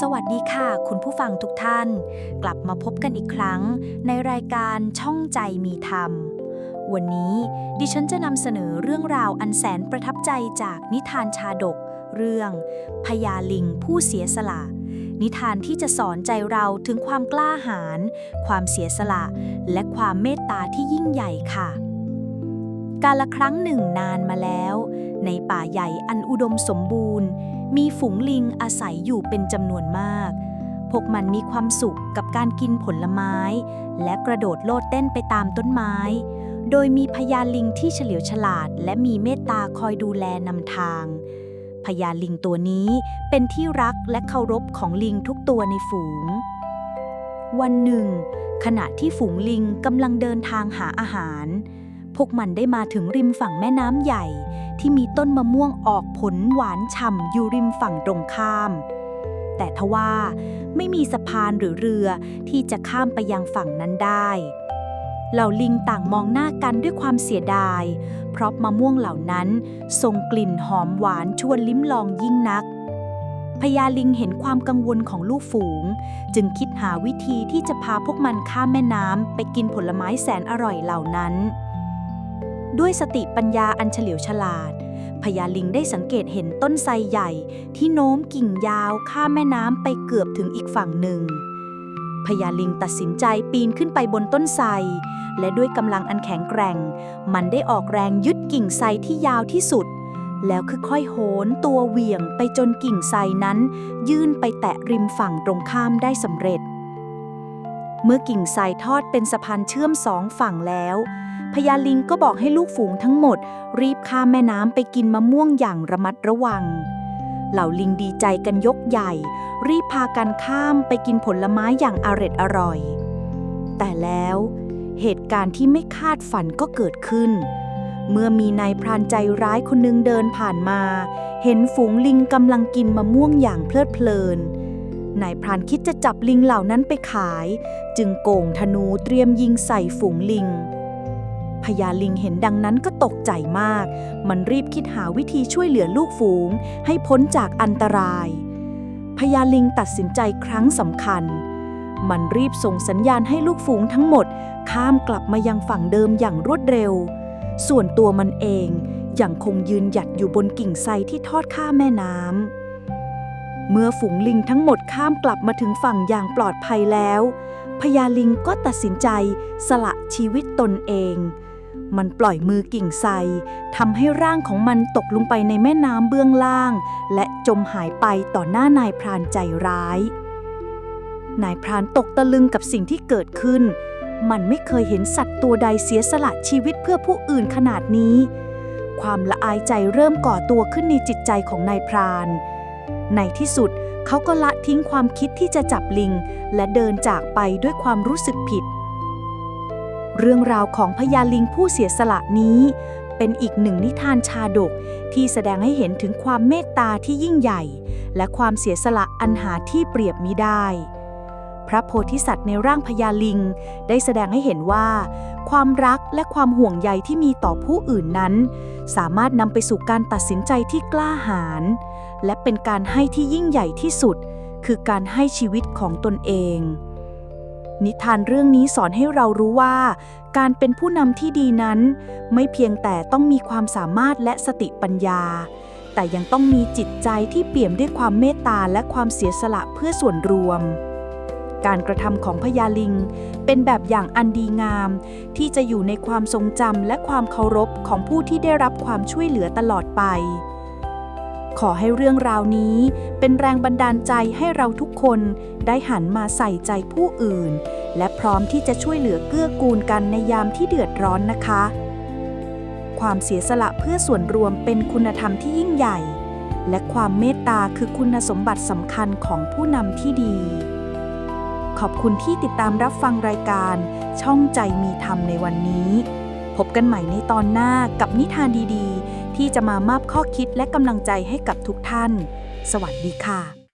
สวัสดีค่ะ คุณผู้ฟังทุกท่าน กลับมาพบกันอีกครั้ง ในรายการช่องใจมีธรรม วันนี้ดิฉันจะนำเสนอเรื่องราวอันแสนประทับใจจากนิทานชาดก เรื่องพญาลิงผู้เสียสละ นิทานที่จะสอนใจเราถึงความกล้าหาญความเสียสละ และความเมตตาที่ยิ่งใหญ่ค่ะ กาละครั้งหนึ่งนานมาแล้ว ในป่าใหญ่อันอุดมสมบูรณ์ มีฝูงลิงอาศัยอยู่เป็นจำนวนมาก พวกมันมีความสุขกับการกินผลไม้ และกระโดดโลดเต้นไปตามต้นไม้ โดยมีพญาลิงที่เฉลียวฉลาด และมีเมตตาคอยดูแลนำทางพญาลิงตัวนี้เป็นที่รักและเคารพของลิงทุกตัวในฝูง วันหนึ่ง ขณะที่ฝูงลิงกำลังเดินทางหาอาหาร พวกมันได้มาถึงริมฝั่งแม่น้ำใหญ่ ที่มีต้นมะม่วงออกผลหวานฉ่ำอยู่ริมฝั่งตรงข้าม แต่ทว่าไม่มีสะพานหรือเรือที่จะข้ามไปยังฝั่งนั้นได้เหล่าลิงต่างมองหน้ากันด้วยความเสียดาย เพราะมะม่วงเหล่านั้นส่งกลิ่นหอมหวานชวนลิ้มลองยิ่งนักพญาลิงเห็นความกังวลของลูกฝูง จึงคิดหาวิธีที่จะพาพวกมันข้ามแม่น้ำไปกินผลไม้แสนอร่อยเหล่านั้น ด้วยสติปัญญาอันเฉลียวฉลาดพญาลิงได้สังเกตเห็นต้นไทรใหญ่ ที่โน้มกิ่งยาวข้ามแม่น้ำไปเกือบถึงอีกฝั่งหนึ่งพญาลิงตัดสินใจปีนขึ้นไปบนต้นไทรและด้วยกำลังอันแข็งแกร่ง มันได้ออกแรงยึดกิ่งไทรที่ยาวที่สุด แล้วค่อยๆโหนตัวเหวี่ยงไปจนกิ่งไทรนั้น ยื่นไปแตะริมฝั่งตรงข้ามได้สำเร็จ เมื่อกิ่งไทรทอดเป็นสะพานเชื่อมสองฝั่งแล้วพญาลิงก็บอกให้ลูกฝูงทั้งหมด รีบข้ามแม่น้ำไปกินมะม่วงอย่างระมัดระวัง เหล่าลิงดีใจกันยกใหญ่ รีบพากันข้ามไปกินผลไม้อย่างอร็ดอร่อย แต่แล้วเหตุการณ์ที่ไม่คาดฝันก็เกิดขึ้น เมื่อมีนายพรานใจร้ายคนหนึงเดินผ่านมา เห็นฝูงลิงกำลังกินมะม่วงอย่างเพลิดเพลิน นายพรานคิดจะจับลิงเหล่านั้นไปขาย จึงโก่งธนูเตรียมยิงใส่ฝูงลิงพญาลิงเห็นดังนั้นก็ตกใจมาก มันรีบคิดหาวิธีช่วยเหลือลูกฝูง ให้พ้นจากอันตราย พญาลิงตัดสินใจครั้งสำคัญ มันรีบส่งสัญญาณให้ลูกฝูงทั้งหมด ข้ามกลับมายังฝั่งเดิมอย่างรวดเร็ว ส่วนตัวมันเองยังคงยืนหยัดอยู่บนกิ่งไทรที่ทอดข้ามแม่น้ำ เมื่อฝูงลิงทั้งหมดข้ามกลับมาถึงฝั่งอย่างปลอดภัยแล้วพญาลิงก็ตัดสินใจสละชีวิตตนเอง มันปล่อยมือกิ่งไทรทำให้ร่างของมันตกลงไปในแม่น้ำเบื้องล่าง และจมหายไปต่อหน้านายพรานใจร้าย นายพรานตกตะลึงกับสิ่งที่เกิดขึ้น มันไม่เคยเห็นสัตว์ตัวใดเสียสละชีวิตเพื่อผู้อื่นขนาดนี้ ความละอายใจเริ่มก่อตัวขึ้นในจิตใจของนายพราน ในที่สุดเขาก็ละทิ้งความคิดที่จะจับลิง และเดินจากไปด้วยความรู้สึกผิด เรื่องราวของพญาลิงผู้เสียสละนี้ เป็นอีกหนึ่งนิทานชาดกที่แสดงให้เห็นถึงความเมตตาที่ยิ่งใหญ่ และความเสียสละอันหาที่เปรียบมิได้ พระโพธิสัตว์ในร่างพญาลิง ได้แสดงให้เห็นว่า ความรักและความห่วงใยที่มีต่อผู้อื่นนั้น สามารถนำไปสู่การตัดสินใจที่กล้าหาญ และเป็นการให้ที่ยิ่งใหญ่ที่สุด คือการให้ชีวิตของตนเอง นิทานเรื่องนี้สอนให้เรารู้ว่า การเป็นผู้นำที่ดีนั้น ไม่เพียงแต่ต้องมีความสามารถและสติปัญญา แต่ยังต้องมีจิตใจที่เปี่ยมด้วยความเมตตาและความเสียสละเพื่อส่วนรวมการกระทำของพญาลิง เป็นแบบอย่างอันดีงาม ที่จะอยู่ในความทรงจำและความเคารพของผู้ที่ได้รับความช่วยเหลือตลอดไป ขอให้เรื่องราวนี้ เป็นแรงบันดาลใจให้เราทุกคนได้หันมาใส่ใจผู้อื่น และพร้อมที่จะช่วยเหลือเกื้อกูลกันในยามที่เดือดร้อนนะคะ ความเสียสละเพื่อส่วนรวมเป็นคุณธรรมที่ยิ่งใหญ่ และความเมตตาคือคุณสมบัติสำคัญของผู้นำที่ดี ขอบคุณที่ติดตามรับฟังรายการ ช่องใจมีธรรมในวันนี้ พบกันใหม่ในตอนหน้ากับนิทานดีๆ ที่จะมามอบข้อคิดและกำลังใจให้กับทุกท่าน สวัสดีค่ะ